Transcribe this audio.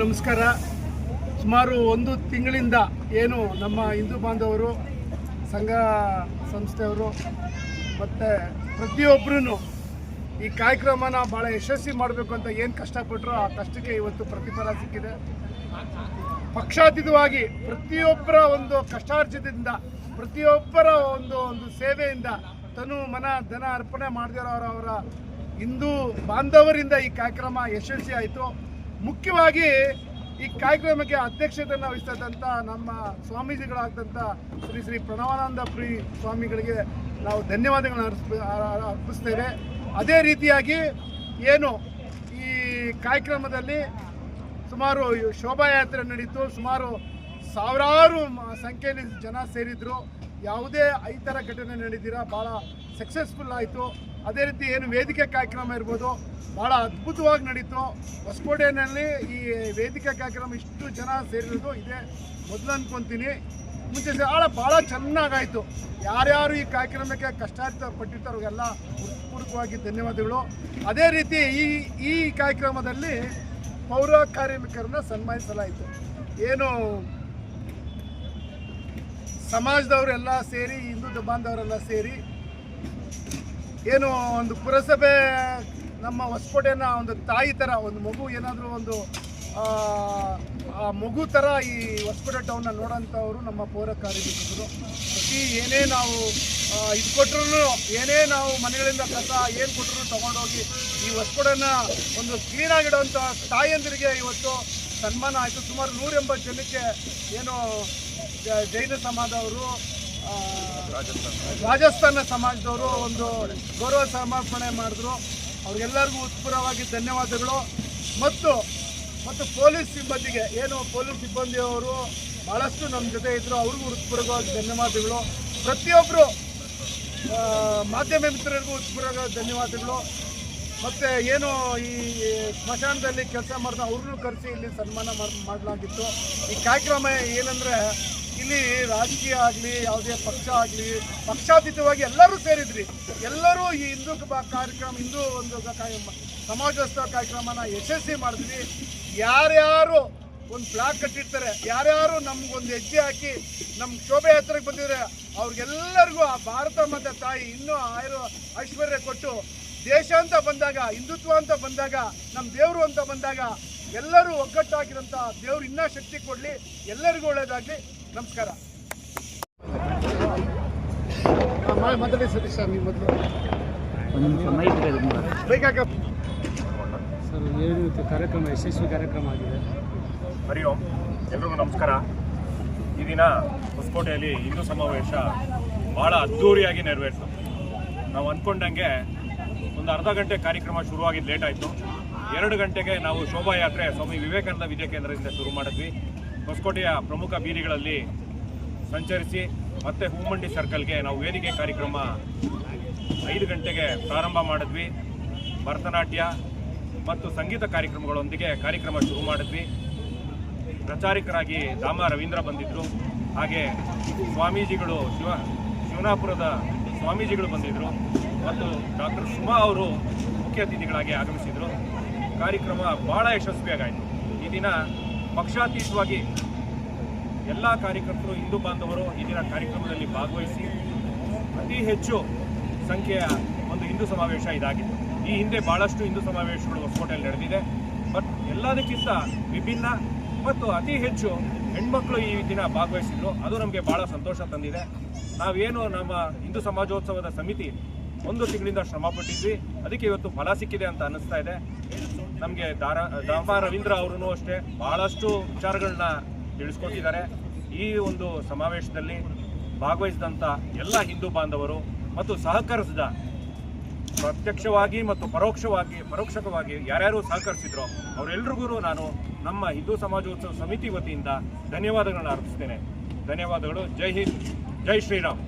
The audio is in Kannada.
ನಮಸ್ಕಾರ. ಸುಮಾರು ಒಂದು ತಿಂಗಳಿಂದ ಏನು ನಮ್ಮ ಹಿಂದೂ ಬಾಂಧವರು, ಸಂಘ ಸಂಸ್ಥೆಯವರು, ಮತ್ತು ಪ್ರತಿಯೊಬ್ಬರೂ ಈ ಕಾರ್ಯಕ್ರಮನ ಭಾಳ ಯಶಸ್ವಿ ಮಾಡಬೇಕು ಅಂತ ಏನು ಕಷ್ಟಪಟ್ಟರು ಆ ಕಷ್ಟಕ್ಕೆ ಇವತ್ತು ಪ್ರತಿಫಲ ಸಿಕ್ಕಿದೆ. ಪಕ್ಷಾತೀತವಾಗಿ ಪ್ರತಿಯೊಬ್ಬರ ಒಂದು ಕಷ್ಟಾರ್ಜಿತದಿಂದ ಪ್ರತಿಯೊಬ್ಬರ ಒಂದು ಒಂದು ಸೇವೆಯಿಂದ ತನು ಮನ ಧನ ಅರ್ಪಣೆ ಮಾಡಿದಿರೋರವರ ಹಿಂದೂ ಬಾಂಧವರಿಂದ ಈ ಕಾರ್ಯಕ್ರಮ ಯಶಸ್ವಿ ಆಯಿತು. ಮುಖ್ಯವಾಗಿ ಈ ಕಾರ್ಯಕ್ರಮಕ್ಕೆ ಅಧ್ಯಕ್ಷತೆಯನ್ನು ವಹಿಸ್ತಕ್ಕಂಥ ನಮ್ಮ ಸ್ವಾಮೀಜಿಗಳಾದಂಥ ಶ್ರೀ ಶ್ರೀ ಪ್ರಣವಾನಂದ ಪ್ರೀ ಸ್ವಾಮಿಗಳಿಗೆ ನಾವು ಧನ್ಯವಾದಗಳನ್ನು ಅರ್ಪಿಸ್ ಅರ್ಪಿಸ್ತೇವೆ. ಅದೇ ರೀತಿಯಾಗಿ ಏನು ಈ ಕಾರ್ಯಕ್ರಮದಲ್ಲಿ ಸುಮಾರು ಶೋಭಾಯಾತ್ರೆ ನಡೀತು. ಸುಮಾರು ಸಾವಿರಾರು ಸಂಖ್ಯೆಯಲ್ಲಿ ಜನ ಸೇರಿದ್ರು. ಯಾವುದೇ ಐತರ ಘಟನೆ ನಡೆದಿರ. ಭಾಳ ಸಕ್ಸಸ್ಫುಲ್ ಆಯಿತು. ಅದೇ ರೀತಿ ಏನು ವೇದಿಕೆ ಕಾರ್ಯಕ್ರಮ ಇರ್ಬೋದು. ಭಾಳ ಅದ್ಭುತವಾಗಿ ನಡೀತು. ಹೊಸಕೋಟೆಯಲ್ಲಿ ಈ ವೇದಿಕೆ ಕಾರ್ಯಕ್ರಮ ಇಷ್ಟು ಜನ ಸೇರಿರೋದು ಇದೇ ಮೊದಲು ಅನ್ಕೊಂತೀನಿ. ಮುಂಚೆ ಭಾಳ ಭಾಳ ಚೆನ್ನಾಗಾಯಿತು. ಯಾರ್ಯಾರು ಈ ಕಾರ್ಯಕ್ರಮಕ್ಕೆ ಕಷ್ಟಾರ್ಥ ಪಟ್ಟಿರ್ತಾರೋ ಎಲ್ಲ ಹೃತ್ಪೂರ್ವಕವಾಗಿ ಧನ್ಯವಾದಗಳು. ಅದೇ ರೀತಿ ಈ ಈ ಕಾರ್ಯಕ್ರಮದಲ್ಲಿ ಪೌರ ಕಾರ್ಮಿಕರನ್ನ ಸನ್ಮಾನಿಸಲಾಯಿತು. ಏನು ಸಮಾಜದವರೆಲ್ಲ ಸೇರಿ, ಹಿಂದೂ ಬಾಂಧವರೆಲ್ಲ ಸೇರಿ, ಏನು ಒಂದು ಪುರಸಭೆ ನಮ್ಮ ಹೊಸಕೋಟೆನ ಒಂದು ತಾಯಿ ಥರ ಒಂದು ಮಗು ಏನಾದರೂ ಒಂದು ಆ, ಮಗು ಥರ ಈ ಹೊಸಕೋಟೆ ಟೌನ್ನ ನೋಡೋಂಥವ್ರು ನಮ್ಮ ಪೌರ ಕಾರ್ಮಿಕರು ಪ್ರತಿ ಏನೇ ನಾವು ಇದು ಕೊಟ್ಟರು ಏನೇ ನಾವು ಮನೆಗಳಿಂದ ಕಸ ಏನು ಕೊಟ್ಟರು ತೊಗೊಂಡೋಗಿ ಈ ಹೊಸಕೋಟೆನ ಒಂದು ಕ್ಲೀನಾಗಿಡುವಂಥ ತಾಯಂದಿರಿಗೆ ಇವತ್ತು ಸನ್ಮಾನ ಆಯಿತು. ಸುಮಾರು ನೂರ ಜನಕ್ಕೆ ಏನು ಜೈನ ಸಮಾಜದವರು ರಾಜಸ್ಥಾನ ಸಮಾಜದವರು ಒಂದು ಗೌರವ ಸಮರ್ಪಣೆ ಮಾಡಿದ್ರು. ಅವ್ರಿಗೆಲ್ಲರಿಗೂ ಉತ್ಪುರವಾಗಿ ಧನ್ಯವಾದಗಳು. ಮತ್ತು ಮತ್ತು ಪೊಲೀಸ್ ಸಿಬ್ಬಂದಿಗೆ, ಏನು ಪೊಲೀಸ್ ಸಿಬ್ಬಂದಿಯವರು ಭಾಳಷ್ಟು ನಮ್ಮ ಜೊತೆ ಇದ್ದರು ಅವ್ರಿಗೂ ಉತ್ಪುರವಾಗಿ ಧನ್ಯವಾದಗಳು. ಪ್ರತಿಯೊಬ್ಬರು ಮಾಧ್ಯಮ ಮಿತ್ರರಿಗೂ ಹೃತ್ಪೂರ್ವಕ ಧನ್ಯವಾದಗಳು. ಮತ್ತು ಏನು ಈ ಸ್ಮಶಾನದಲ್ಲಿ ಕೆಲಸ ಮಾಡಿದ ಅವ್ರನ್ನೂ ಕರೆಸಿ ಇಲ್ಲಿ ಸನ್ಮಾನ ಮಾಡ್- ಮಾಡಲಾಗಿತ್ತು. ಈ ಕಾರ್ಯಕ್ರಮ ಏನಂದರೆ ಇಲ್ಲಿ ರಾಜಕೀಯ ಆಗಲಿ, ಯಾವುದೇ ಪಕ್ಷ ಆಗಲಿ, ಪಕ್ಷಾತೀತವಾಗಿ ಎಲ್ಲರೂ ಸೇರಿದ್ರಿ. ಎಲ್ಲರೂ ಈ ಹಿಂದೂ ಕಾರ್ಯಕ್ರಮ, ಹಿಂದೂ ಒಂದು ಸಮಾಜೋತ್ಸವ ಕಾರ್ಯಕ್ರಮನ ಯಶಸ್ವಿ ಮಾಡಿದ್ವಿ. ಯಾರ್ಯಾರು ಒಂದು ಫ್ಲಾಗ್ ಕಟ್ಟಿರ್ತಾರೆ, ಯಾರ್ಯಾರು ನಮ್ಗೊಂದು ಹೆಜ್ಜೆ ಹಾಕಿ ನಮ್ಮ ಶೋಭೆ ಹತ್ತಿರಕ್ಕೆ ಬಂದಿದ್ರೆ ಅವ್ರಿಗೆಲ್ಲರಿಗೂ ಆ ಭಾರತ ಮತ್ತು ತಾಯಿ ಇನ್ನೂ ಆಯುರ್ ಐಶ್ವರ್ಯ ಕೊಟ್ಟು ದೇಶ ಅಂತ ಬಂದಾಗ, ಹಿಂದುತ್ವ ಅಂತ ಬಂದಾಗ ನಮ್ಮ ದೇವರು ಅಂತ ಬಂದಾಗ ಎಲ್ಲರೂ ಒಗ್ಗಟ್ಟಾಗಿರೋಂಥ ದೇವರು ಇನ್ನೂ ಶಕ್ತಿ ಕೊಡಲಿ. ಎಲ್ಲರಿಗೂ ಒಳ್ಳೆಯದಾಗಲಿ ನಮಸ್ಕಾರ. ಮಾತಾಡಿ ಸತೀಶ್ ಸರ್ ನೀವು ಮೊದಲು. ಸರ್ ಏನು ಕಾರ್ಯಕ್ರಮ ಯಶಸ್ವಿ ಕಾರ್ಯಕ್ರಮ ಆಗಿದೆ. ಹರಿ ಓಂ. ಎಲ್ರಿಗೂ ನಮಸ್ಕಾರ. ಈ ದಿನ ಹೊಸಕೋಟೆಯಲ್ಲಿ ಹಿಂದೂ ಸಮಾವೇಶ ಭಾಳ ಅದ್ಧೂರಿಯಾಗಿ ನೆರವೇರಿತು. ನಾವು ಅಂದ್ಕೊಂಡಂಗೆ ಒಂದು ಅರ್ಧ ಗಂಟೆ ಕಾರ್ಯಕ್ರಮ ಶುರುವಾಗಿದ್ದು ಲೇಟ್ ಆಯಿತು. ಎರಡು ಗಂಟೆಗೆ ನಾವು ಶೋಭಾಯಾತ್ರೆ ಸ್ವಾಮಿ ವಿವೇಕಾನಂದ ವಿದ್ಯಾಕೇಂದ್ರದಿಂದ ಶುರು ಮಾಡಿದ್ವಿ. ಹೊಸಕೋಟೆಯ ಪ್ರಮುಖ ಬೀದಿಗಳಲ್ಲಿ ಸಂಚರಿಸಿ ಮತ್ತೆ ಹೂಮಂಡಿ ಸರ್ಕಲ್ಗೆ ನಾವು ವೇದಿಕೆ ಕಾರ್ಯಕ್ರಮ ಐದು ಗಂಟೆಗೆ ಪ್ರಾರಂಭ ಮಾಡಿದ್ವಿ. ಭರತನಾಟ್ಯ ಮತ್ತು ಸಂಗೀತ ಕಾರ್ಯಕ್ರಮಗಳೊಂದಿಗೆ ಕಾರ್ಯಕ್ರಮ ಶುರು ಮಾಡಿದ್ವಿ. ಪ್ರಚಾರಕರಾಗಿ ದಾಮ ರವೀಂದ್ರ ಬಂದಿದ್ದರು ಹಾಗೆ ಸ್ವಾಮೀಜಿಗಳು ಶಿವ, ಶಿವನಾಪುರದ ಸ್ವಾಮೀಜಿಗಳು ಬಂದಿದ್ದರು ಮತ್ತು ಡಾಕ್ಟರ್ ಸುಮಾ ಅವರು ಮುಖ್ಯ ಅತಿಥಿಗಳಾಗಿ ಆಗಮಿಸಿದರು. ಕಾರ್ಯಕ್ರಮ ಭಾಳ ಯಶಸ್ವಿಯಾಗಾಯಿತು. ಈ ದಿನ ಪಕ್ಷಾತೀತವಾಗಿ ಎಲ್ಲ ಕಾರ್ಯಕರ್ತರು, ಹಿಂದೂ ಬಾಂಧವರು ಈ ದಿನ ಕಾರ್ಯಕ್ರಮದಲ್ಲಿ ಭಾಗವಹಿಸಿ ಅತಿ ಹೆಚ್ಚು ಸಂಖ್ಯೆಯ ಒಂದು ಹಿಂದೂ ಸಮಾವೇಶ ಇದಾಗಿತ್ತು ಈ ಹಿಂದೆ ಭಾಳಷ್ಟು ಹಿಂದೂ ಸಮಾವೇಶಗಳು ಹೊಸಕೋಟೆಯಲ್ಲಿ ನಡೆದಿದೆ. ಬಟ್ ಎಲ್ಲದಕ್ಕಿಂತ ವಿಭಿನ್ನ ಮತ್ತು ಅತಿ ಹೆಚ್ಚು ಹೆಣ್ಮಕ್ಳು ಈ ದಿನ ಭಾಗವಹಿಸಿದ್ರು. ಅದು ನಮಗೆ ಭಾಳ ಸಂತೋಷ ತಂದಿದೆ. ನಾವೇನು ನಮ್ಮ ಹಿಂದೂ ಸಮಾಜೋತ್ಸವದ ಸಮಿತಿ ಒಂದು ತಿಂಗಳಿಂದ ಶ್ರಮ ಪಟ್ಟಿದ್ವಿ. ಅದಕ್ಕೆ ಇವತ್ತು ಫಲ ಸಿಕ್ಕಿದೆ ಅಂತ ಅನ್ನಿಸ್ತಾ ಇದೆ. ನಮಗೆ ದಾರ ದಾಮ ರವೀಂದ್ರ ಅವರು ಅಷ್ಟೇ ಬಹಳಷ್ಟು ವಿಚಾರಗಳನ್ನ ತಿಳಿಸ್ಕೊಟ್ಟಿದ್ದಾರೆ. ಈ ಒಂದು ಸಮಾವೇಶದಲ್ಲಿ ಭಾಗವಹಿಸಿದಂಥ ಎಲ್ಲ ಹಿಂದೂ ಬಾಂಧವರು ಮತ್ತು ಸಹಕರಿಸಿದ ಪ್ರತ್ಯಕ್ಷವಾಗಿ ಮತ್ತು ಪರೋಕ್ಷವಾಗಿ, ಪರೋಕ್ಷಕವಾಗಿ ಯಾರ್ಯಾರು ಸಹಕರಿಸಿದ್ರೋ ಅವರೆಲ್ಲರಿಗೂ ನಾನು ನಮ್ಮ ಹಿಂದೂ ಸಮಾಜೋತ್ಸವ ಸಮಿತಿ ವತಿಯಿಂದ ಧನ್ಯವಾದಗಳನ್ನು ಅರ್ಪಿಸ್ತೇನೆ. ಧನ್ಯವಾದಗಳು. ಜೈ ಹಿಂದ್. ಜೈ ಶ್ರೀರಾಮ್.